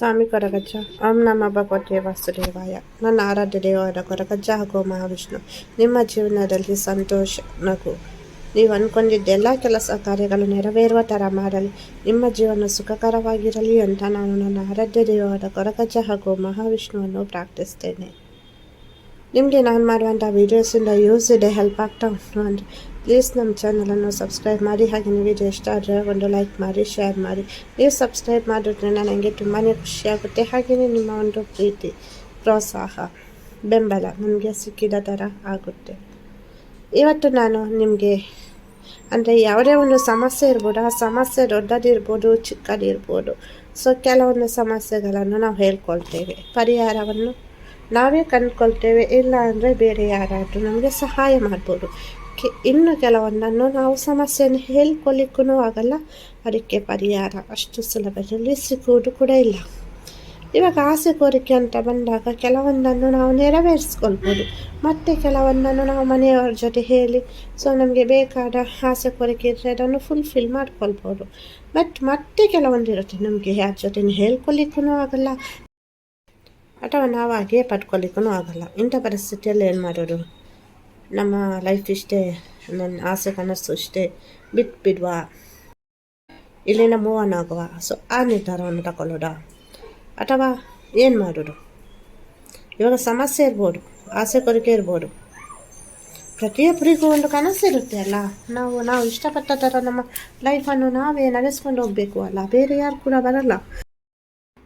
ಸ್ವಾಮಿ ಕೊರಗಜ್ಜ ಓಂ ನಮ್ಮ ಭಗವತೆ ವಾಸುದೇವಾಯ ನನ್ನ ಆರಾಧ್ಯ ದೇವರ ಕೊರಗಜ್ಜ ಹಾಗೂ ಮಹಾವಿಷ್ಣು ನಿಮ್ಮ ಜೀವನದಲ್ಲಿ ಸಂತೋಷ ನಗು. ನೀವು ಅಂದ್ಕೊಂಡಿದ್ದ ಎಲ್ಲ ಕೆಲಸ ಕಾರ್ಯಗಳು ನೆರವೇರುವ ಥರ ಮಾಡಲಿ. ನಿಮ್ಮ ಜೀವನ ಸುಖಕರವಾಗಿರಲಿ ಅಂತ ನಾನು ನನ್ನ ಆರಾಧ್ಯ ದೇವರ ಕೊರಗಜ್ಜ ಹಾಗೂ ಮಹಾವಿಷ್ಣುವನ್ನು ಪ್ರಾರ್ಥಿಸ್ತೇನೆ. ನಿಮಗೆ ನಾನು ಮಾಡುವಂಥ ವೀಡಿಯೋಸಿಂದ ಯೂಸ್ ಇದೆ ಹೆಲ್ಪ್ ಆಗ್ತಾ ಉಂಟು ಅಂದರೆ ಪ್ಲೀಸ್ ನಮ್ಮ ಚಾನಲನ್ನು ಸಬ್ಸ್ಕ್ರೈಬ್ ಮಾಡಿ. ಹಾಗೆ ವಿಡಿಯೋ ಇಷ್ಟ ಆದರೆ ಒಂದು ಲೈಕ್ ಮಾಡಿ ಶೇರ್ ಮಾಡಿ. ನೀವು ಸಬ್ಸ್ಕ್ರೈಬ್ ಮಾಡಿದ್ರೆ ನನಗೆ ತುಂಬಾ ಖುಷಿಯಾಗುತ್ತೆ ಹಾಗೆಯೇ ನಿಮ್ಮ ಒಂದು ಪ್ರೀತಿ, ಪ್ರೋತ್ಸಾಹ, ಬೆಂಬಲ ನಮಗೆ ಸಿಕ್ಕಿದ ಥರ ಆಗುತ್ತೆ. ಇವತ್ತು ನಾನು ನಿಮಗೆ ಅಂದರೆ ಯಾವುದೇ ಒಂದು ಸಮಸ್ಯೆ ಇರ್ಬೋದು, ಆ ಸಮಸ್ಯೆ ದೊಡ್ಡದಿರ್ಬೋದು, ಚಿಕ್ಕದಿರ್ಬೋದು, ಸೊ ಕೆಲವೊಂದು ಸಮಸ್ಯೆಗಳನ್ನು ನಾವು ಹೇಳ್ಕೊಳ್ತೇವೆ. ಪರಿಹಾರವನ್ನು ನಾವೇ ಕಂಡುಕೊಳ್ತೇವೆ ಇಲ್ಲ ಅಂದರೆ ಬೇರೆ ಯಾರಾದರೂ ನಮಗೆ ಸಹಾಯ ಮಾಡ್ಬೋದು. ಕೆ, ಇನ್ನು ಕೆಲವೊಂದನ್ನು ನಾವು ಸಮಸ್ಯೆಯನ್ನು ಹೇಳ್ಕೊಳ್ಳಿಕ್ಕೂ ಆಗಲ್ಲ, ಅದಕ್ಕೆ ಪರಿಹಾರ ಅಷ್ಟು ಸುಲಭದಲ್ಲಿ ಸಿಗುವುದು ಕೂಡ ಇಲ್ಲ. ಇವಾಗ ಆಸೆ ಕೋರಿಕೆ ಅಂತ ಬಂದಾಗ ಕೆಲವೊಂದನ್ನು ನಾವು ನೆರವೇರಿಸ್ಕೊಳ್ಬೋದು. ಮತ್ತು ಕೆಲವೊಂದನ್ನು ನಾವು ಮನೆಯವರ ಜೊತೆ ಹೇಳಿ, ಸೊ ನಮಗೆ ಬೇಕಾದ ಆಸೆ ಕೋರಿಕೆ ಇದ್ದರೆ ಅದನ್ನು ಫುಲ್ಫಿಲ್ ಮಾಡ್ಕೊಳ್ಬೋದು. ಬಟ್ ಮತ್ತೆ ಕೆಲವೊಂದಿರುತ್ತೆ ನಮಗೆ ಯಾರ ಜೊತೆ ಹೇಳ್ಕೊಳ್ಳಿಕ್ಕೂ ಆಗಲ್ಲ. ಅಥವಾ ನಾವು ಹಾಗೆ ಪಟ್ಕೊಳ್ಳಿಕ್ಕೂ ಆಗಲ್ಲ. ಇಂಥ ಪರಿಸ್ಥಿತಿಯಲ್ಲಿ ಏನು ಮಾಡೋರು ನಮ್ಮ ಲೈಫ್ ಇಷ್ಟೇ ನನ್ನ ಆಸೆ ಕನಸು ಇಷ್ಟೇ ಬಿಟ್ಟು ಬಿಡುವ ಇಲ್ಲಿನ ಮೂವ್ ಆನ್ ಆಗುವ. ಸೊ ಆ ನಿರ್ಧಾರವನ್ನು ತಗೊಳ್ಳೋದಾ? ಅಥವಾ ಏನು ಮಾಡೋದು? ಇವಾಗ ಸಮಸ್ಯೆ ಇರ್ಬೋದು, ಆಸೆ ಕೊರಿಕೆ ಇರ್ಬೋದು. ಪ್ರತಿಯೊಬ್ಬರಿಗೂ ಒಂದು ಕನಸಿರುತ್ತೆ ಅಲ್ಲ? ನಾವು ನಾವು ಇಷ್ಟಪಟ್ಟ ಥರ ನಮ್ಮ ಲೈಫನ್ನು ನಾವೇ ನಡೆಸ್ಕೊಂಡು ಹೋಗಬೇಕು ಅಲ್ಲ? ಬೇರೆ ಯಾರು ಕೂಡ ಬರಲ್ಲ.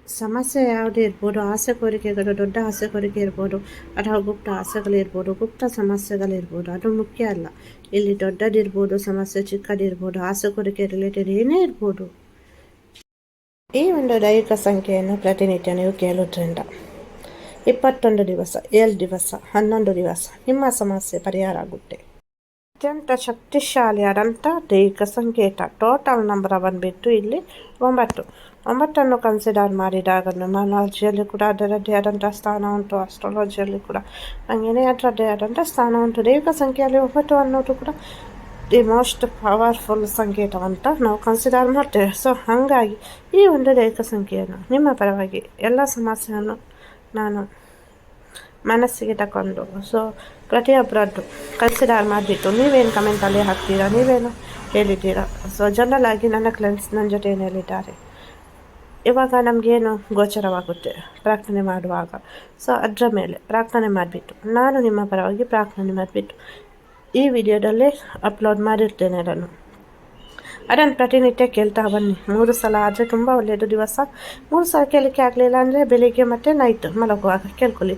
ಸಮಸ್ಯೆ ಯಾವುದೇ ಇರ್ಬೋದು, ಆಸೆ ಕೋರಿಕೆಗಳು, ದೊಡ್ಡ ಆಸೆ ಕೋರಿಕೆ ಇರ್ಬೋದು, ಅಥವಾ ಗುಪ್ತ ಆಸೆಗಳಿರ್ಬೋದು ಗುಪ್ತ ಸಮಸ್ಯೆಗಳಿರ್ಬೋದು ಅದು ಮುಖ್ಯ ಅಲ್ಲ. ಇಲ್ಲಿ ದೊಡ್ಡದಿರ್ಬೋದು ಸಮಸ್ಯೆ ಚಿಕ್ಕದಿರ್ಬೋದು ಆಸೆ ಕೋರಿಕೆ ರಿಲೇಟೆಡ್ ಏನೇ ಇರ್ಬೋದು. ಈ ಒಂದು ದೈಹಿಕ ಸಂಖ್ಯೆಯನ್ನು ಪ್ರತಿನಿತ್ಯ ನೀವು ಕೇಳೋದ್ರಿಂದ ಇಪ್ಪತ್ತೊಂದು ದಿವಸ, ಏಳು ದಿವಸ, ಹನ್ನೊಂದು ದಿವಸ ನಿಮ್ಮ ಸಮಸ್ಯೆ ಪರಿಹಾರ ಆಗುತ್ತೆ. ಅತ್ಯಂತ ಶಕ್ತಿಶಾಲಿಯಾದಂಥ ದೈಹಿಕ ಸಂಕೇತ ಟೋಟಲ್ ನಂಬರ್ ಬಂದುಬಿಟ್ಟು ಇಲ್ಲಿ ಒಂಬತ್ತು. ಒಂಬತ್ತನ್ನು ಕನ್ಸಿಡರ್ ಮಾಡಿದಾಗ ನ್ಯೂಮಾಲಜಿಯಲ್ಲಿ ಕೂಡ ಅದರದ್ದೇ ಆದಂಥ ಸ್ಥಾನ ಉಂಟು ಆಸ್ಟ್ರಾಲಜಿಯಲ್ಲಿ ಕೂಡ. ಹಾಗೆಯೇ ಅದರದ್ದೇ ಆದಂಥ ಸ್ಥಾನ ಉಂಟು. ದೈವಿಕ ಸಂಖ್ಯೆಯಲ್ಲಿ ಒಂಬತ್ತು ಅನ್ನೋದು ಕೂಡ ದಿ ಮೋಸ್ಟ್ ಪವರ್ಫುಲ್ ಸಂಕೇತ ಅಂತ ನಾವು ಕನ್ಸಿಡರ್ ಮಾಡ್ತೇವೆ. ಸೊ ಹಾಗಾಗಿ ಈ ಒಂದು ದೈಹಿಕ ಸಂಖ್ಯೆಯನ್ನು ನಿಮ್ಮ ಪರವಾಗಿ ಎಲ್ಲ ಸಮಸ್ಯೆಯನ್ನು ನಾನು ಮನಸ್ಸಿಗೆ ತಗೊಂಡು ಸೊ ಪ್ರತಿಯೊಬ್ಬರದ್ದು ಕನ್ಸಿಡರ್ ಮಾಡಿಬಿಟ್ಟು ನೀವೇನು ಕಮೆಂಟಲ್ಲಿ ಹಾಕ್ತೀರಾ, ನೀವೇನು ಹೇಳಿದ್ದೀರಾ? ಸೊ ಜನರಲ್ ಆಗಿ ನನ್ನ ಕ್ಲೈಂಟ್ಸ್ ನನ್ನ ಜೊತೆ ಏನು ಹೇಳಿದ್ದಾರೆ? ಇವಾಗ ನಮಗೇನು ಗೋಚರವಾಗುತ್ತೆ ಪ್ರಾರ್ಥನೆ ಮಾಡುವಾಗ. ಸೊ ಅದರ ಮೇಲೆ ಪ್ರಾರ್ಥನೆ ಮಾಡಿಬಿಟ್ಟು, ನಾನು ನಿಮ್ಮ ಪರವಾಗಿ ಪ್ರಾರ್ಥನೆ ಮಾಡಿಬಿಟ್ಟು ಈ ವಿಡಿಯೋದಲ್ಲೇ ಅಪ್ಲೋಡ್ ಮಾಡಿರ್ತೇನೆ ಅದನ್ನು ಅದನ್ನು ಪ್ರತಿನಿತ್ಯ ಕೇಳ್ತಾ ಬನ್ನಿ. ಮೂರು ಸಲ ಆದರೆ ತುಂಬ ಒಳ್ಳೆಯದು ದಿವಸ. ಮೂರು ಸಲ ಕೇಳಲಿಕ್ಕೆ ಆಗಲಿಲ್ಲ ಅಂದರೆ ಬೆಳಿಗ್ಗೆ ಮತ್ತು ನೈಟ್ ಮಲಗುವಾಗ ಕೇಳ್ಕೊಳ್ಳಿ.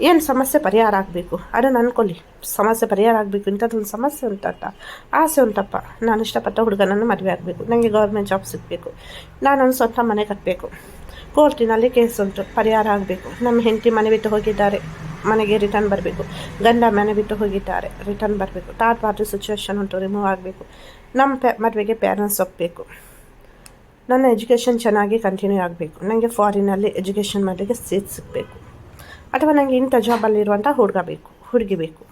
ಏನು ಸಮಸ್ಯೆ ಪರಿಹಾರ ಆಗಬೇಕು? ಅದನ್ನು ಅಂದ್ಕೊಳ್ಳಿ ಸಮಸ್ಯೆ ಪರಿಹಾರ ಆಗಬೇಕು. ಇಂಥದ್ದೊಂದು ಸಮಸ್ಯೆ ಉಂಟಂತ. ಆಸೆ ಉಂಟಪ್ಪ. ನಾನು ಇಷ್ಟಪಟ್ಟ ಹುಡುಗನನ್ನು ಮದುವೆ ಆಗಬೇಕು. ನನಗೆ ಗೌರ್ಮೆಂಟ್ ಜಾಬ್ ಸಿಗಬೇಕು. ನಾನೊಂದು ಸ್ವಂತ ಮನೆ ಕಟ್ಟಬೇಕು ಕೋರ್ಟಿನಲ್ಲಿ ಕೇಸ್ ಉಂಟು. ಪರಿಹಾರ ಆಗಬೇಕು. ನಮ್ಮ ಹೆಂಡತಿ ಮನೆ ಬಿಟ್ಟು ಹೋಗಿದ್ದಾರೆ. ಮನೆಗೆ ರಿಟರ್ನ್ ಬರಬೇಕು. ಗಂಡ ಮನೆ ಬಿಟ್ಟು ಹೋಗಿದ್ದಾರೆ. ರಿಟರ್ನ್ ಬರಬೇಕು. ಥರ್ಡ್ ಪಾರ್ಟಿ ಸಿಚುವೇಶನ್ ಉಂಟು. ರಿಮೂವ್ ಆಗಬೇಕು. ನಮ್ಮ ಪ್ಯಾ ಮದುವೆಗೆ ಪೇರೆಂಟ್ಸ್ ಒಪ್ಪಬೇಕು ನನ್ನ ಎಜುಕೇಷನ್ ಚೆನ್ನಾಗಿ ಕಂಟಿನ್ಯೂ ಆಗಬೇಕು. ನನಗೆ ಫಾರಿನಲ್ಲಿ ಎಜುಕೇಷನ್ ಮಾಡಲಿಕ್ಕೆ ಸೀಟ್ ಸಿಗಬೇಕು. ಅಥವಾ ನನಗೆ ಇಂಥ ಜಾಬಲ್ಲಿರುವಂಥ ಹುಡುಗ ಬೇಕು, ಹುಡುಗಿ ಬೇಕು.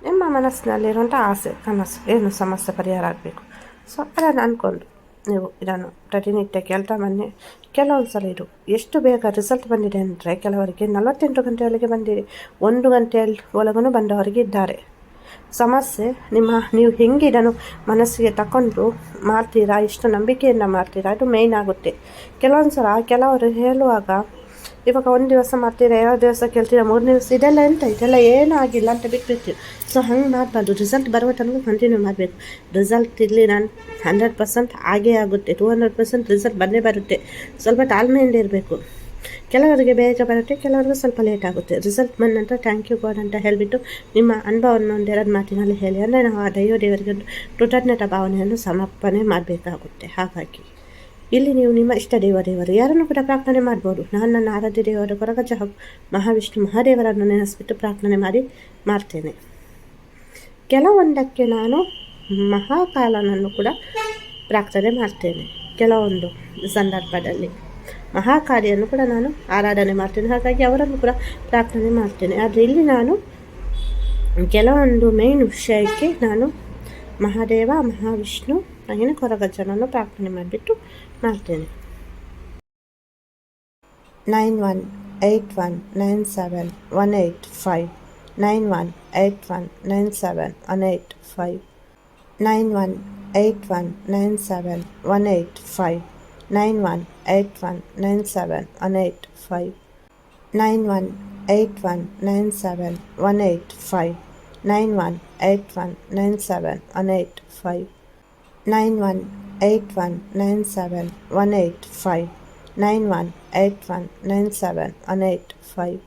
ನಿಮ್ಮ ಮನಸ್ಸಿನಲ್ಲಿರುವಂಥ ಆಸೆ, ಕನಸು, ಏನು ಸಮಸ್ಯೆ, ಪರಿಹಾರ ಆಗಬೇಕು. ಸೊ ಅದನ್ನು ಅಂದ್ಕೊಂಡು ನೀವು ಇದನ್ನು ಪ್ರತಿನಿತ್ಯ ಕೆಲಸ ಬನ್ನಿ. ಕೆಲವೊಂದು ಸಲ ಇದು ಎಷ್ಟು ಬೇಗ ರಿಸಲ್ಟ್ ಬಂದಿದೆ ಅಂದರೆ ಕೆಲವರಿಗೆ ನಲವತ್ತೆಂಟು ಗಂಟೆಯೊಳಗೆ ಬಂದಿದೆ. ಒಂದು ಗಂಟೆಯಲ್ಲಿ ಒಳಗೂ ಬಂದವರಿಗೆ ಇದ್ದಾರೆ. ಸಮಸ್ಯೆ ನಿಮ್ಮ, ನೀವು ಹೆಂಗೆ ಇದನ್ನು ಮನಸ್ಸಿಗೆ ತಗೊಂಡು ಮಾಡ್ತೀರಾ ಇಷ್ಟು ನಂಬಿಕೆಯಿಂದ ಮಾಡ್ತೀರಾ, ಅದು ಮೇಯ್ನ್ ಆಗುತ್ತೆ. ಕೆಲವೊಂದು ಸಲ ಕೆಲವರು ಹೇಳುವಾಗ ಇವಾಗ ಒಂದು ದಿವಸ ಮಾಡ್ತೀರಾ ಎರಡು ದಿವಸ ಕೇಳ್ತೀರಾ ಮೂರು ದಿವಸ ಇದೆಲ್ಲ ಎಂತ, ಇದೆಲ್ಲ ಏನೂ ಆಗಿಲ್ಲ ಅಂತ ಬಿಟ್ಬಿಡ್ತೀವಿ ಸೊ ಹಂಗೆ ಮಾಡಬಾರ್ದು. ರಿಸಲ್ಟ್ ಬರುವ ತನಕ ಕಂಟಿನ್ಯೂ ಮಾಡಬೇಕು. ರಿಸಲ್ಟ್ ಇಲ್ಲಿ ನಾನು ಹಂಡ್ರೆಡ್ ಪರ್ಸೆಂಟ್ ಆಗೇ ಆಗುತ್ತೆ ಟೂ ಹಂಡ್ರೆಡ್ ಪರ್ಸೆಂಟ್ ರಿಸಲ್ಟ್ ಬಂದೇ ಬರುತ್ತೆ. ಸ್ವಲ್ಪ ತಾಳ್ಮೆಯಿಂದ ಇರಬೇಕು. ಕೆಲವರಿಗೆ ಬೇಗ ಬರುತ್ತೆ, ಕೆಲವರಿಗೆ ಸ್ವಲ್ಪ ಲೇಟ್ ಆಗುತ್ತೆ. ರಿಸಲ್ಟ್ ಬಂದ ನಂತರ ಥ್ಯಾಂಕ್ ಯು ಗಾಡ್ ಅಂತ ಹೇಳಿಬಿಟ್ಟು ನಿಮ್ಮ ಅನುಭವವನ್ನು ಒಂದೆರಡು ಮಾತಿನಲ್ಲಿ ಹೇಳಿ. ಅಂದರೆ ನಾವು ಆ ದೈವ ದೇವರಿಗೆ ಕೃತಜ್ಞತಾ ಭಾವನೆಯನ್ನು ಸಮರ್ಪಣೆ ಮಾಡಬೇಕಾಗುತ್ತೆ. ಹಾಗಾಗಿ. ಇಲ್ಲಿ ನೀವು ನಿಮ್ಮ ಇಷ್ಟ ದೇವ ದೇವರು, ಯಾರನ್ನು ಕೂಡ ಪ್ರಾರ್ಥನೆ ಮಾಡ್ಬೋದು. ನಾನು ನನ್ನ ಆರಾಧ್ಯ ದೇವರು ಕೊರಗಜ ಮಹಾವಿಷ್ಣು ಮಹಾದೇವರನ್ನು ನೆನೆಸ್ಬಿಟ್ಟು ಪ್ರಾರ್ಥನೆ ಮಾಡಿ ಮಾಡ್ತೇನೆ. ಕೆಲವೊಂದಕ್ಕೆ ನಾನು ಮಹಾಕಾಲನನ್ನು ಕೂಡ ಪ್ರಾರ್ಥನೆ ಮಾಡ್ತೇನೆ. ಕೆಲವೊಂದು ಸಂದರ್ಭದಲ್ಲಿ ಮಹಾಕಾಲಿಯನ್ನು ಕೂಡ ನಾನು ಆರಾಧನೆ ಮಾಡ್ತೇನೆ. ಹಾಗಾಗಿ ಅವರನ್ನು ಕೂಡ ಪ್ರಾರ್ಥನೆ ಮಾಡ್ತೇನೆ. ಆದರೆ ಇಲ್ಲಿ ನಾನು ಕೆಲವೊಂದು ಮೇನ್ ವಿಷಯಕ್ಕೆ ನಾನು ಮಹಾದೇವ, ಮಹಾವಿಷ್ಣು ಹಾಗೆಯೇ ಕೊರಗಜ್ಜನನ್ನು ಪ್ರಾರ್ಥನೆ ಮಾಡಿಬಿಟ್ಟು ಮಾಡ್ತೇನೆ nine one eight one nine seven one eight five nine one eight one nine seven one eight five nine one eight one nine seven one eight five nine one eight one nine seven one eight five nine one eight one nine seven one eight five nine one eight one nine seven one eight five nine one eight one nine seven one eight five nine one eight one nine seven one eight five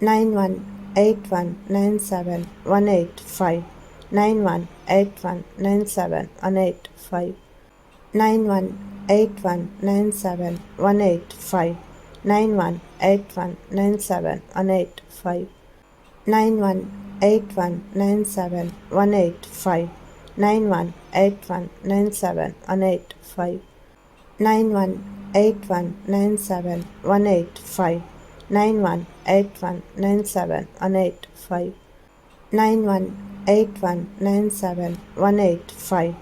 nine one eight one nine seven one eight five nine one eight one nine seven one eight five nine one eight one nine seven one eight five nine one eight one nine seven one eight five nine one eight one nine seven one eight five nine one eight one nine seven one eight five nine one eight one nine seven one eight five nine one eight one nine seven one eight five nine one eight one nine seven one eight five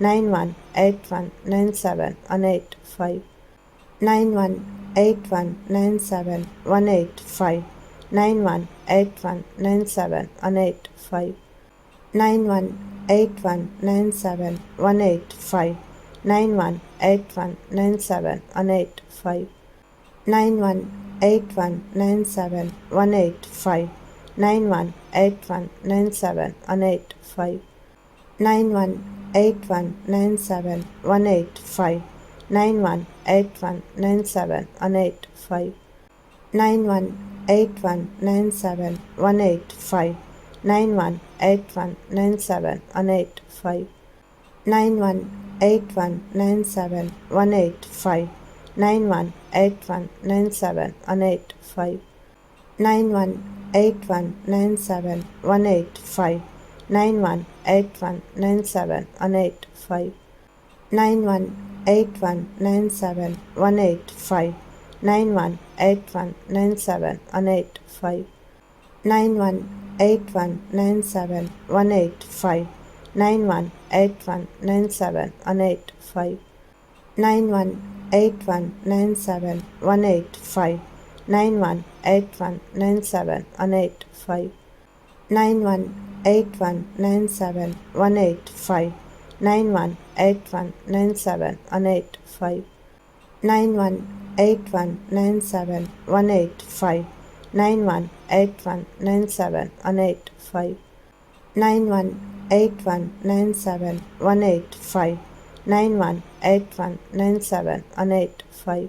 nine one eight one nine seven one eight five nine one eight one nine seven one eight five nine one eight one nine seven one eight five nine one eight one nine seven one eight five nine one eight one nine seven one eight five nine one eight one nine seven one eight five nine one eight one nine seven one eight five nine one eight one nine seven one eight five nine one eight one nine seven one eight five nine one eight one nine seven one eight five. Nine one eight one nine seven one eight five nine one eight one nine seven one eight five nine one eight one nine seven one eight five nine one eight one nine seven one eight five nine one eight one nine seven one eight five nine one eight one nine seven one eight five nine one eight one nine seven one eight five nine one eight one nine seven one eight five nine one eight one nine seven one eight five nine one eight one nine seven one eight five nine one eight one nine seven one eight five nine one eight one nine seven one eight five nine one eight one nine seven one eight five nine one eight one nine seven one eight five nine one eight one nine seven one eight five nine one eight one nine seven one eight five nine one eight one nine seven one eight five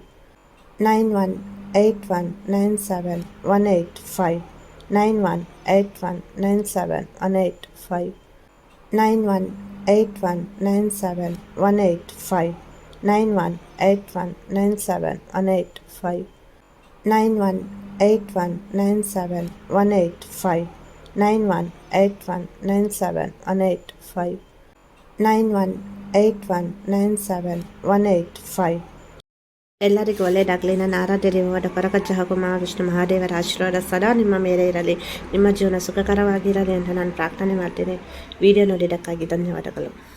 nine one eight one nine seven one eight five nine one eight one nine seven one eight five nine one eight one nine seven one eight five nine one eight one nine seven one eight five nine one eight one nine seven one eight five nine one eight one nine seven one eight five nine one eight one nine seven one eight five ಎಲ್ಲರಿಗೂ ಒಳ್ಳೆಯದಾಗಲಿ ನನ್ನ ಆರಾಧ್ಯ ದೇವವಾದ ಪರಕಜ್ಜ ಹಾಗೂ ಮಹಾವಿಷ್ಣು ಮಹಾದೇವರ ಆಶೀರ್ವಾದ ಸದಾ ನಿಮ್ಮ ಮೇಲೆ ಇರಲಿ. ನಿಮ್ಮ ಜೀವನ ಸುಖಕರವಾಗಿರಲಿ ಅಂತ ನಾನು ಪ್ರಾರ್ಥನೆ ಮಾಡ್ತೀನಿ. ವಿಡಿಯೋ ನೋಡಿದ್ದಕ್ಕಾಗಿ ಧನ್ಯವಾದಗಳು.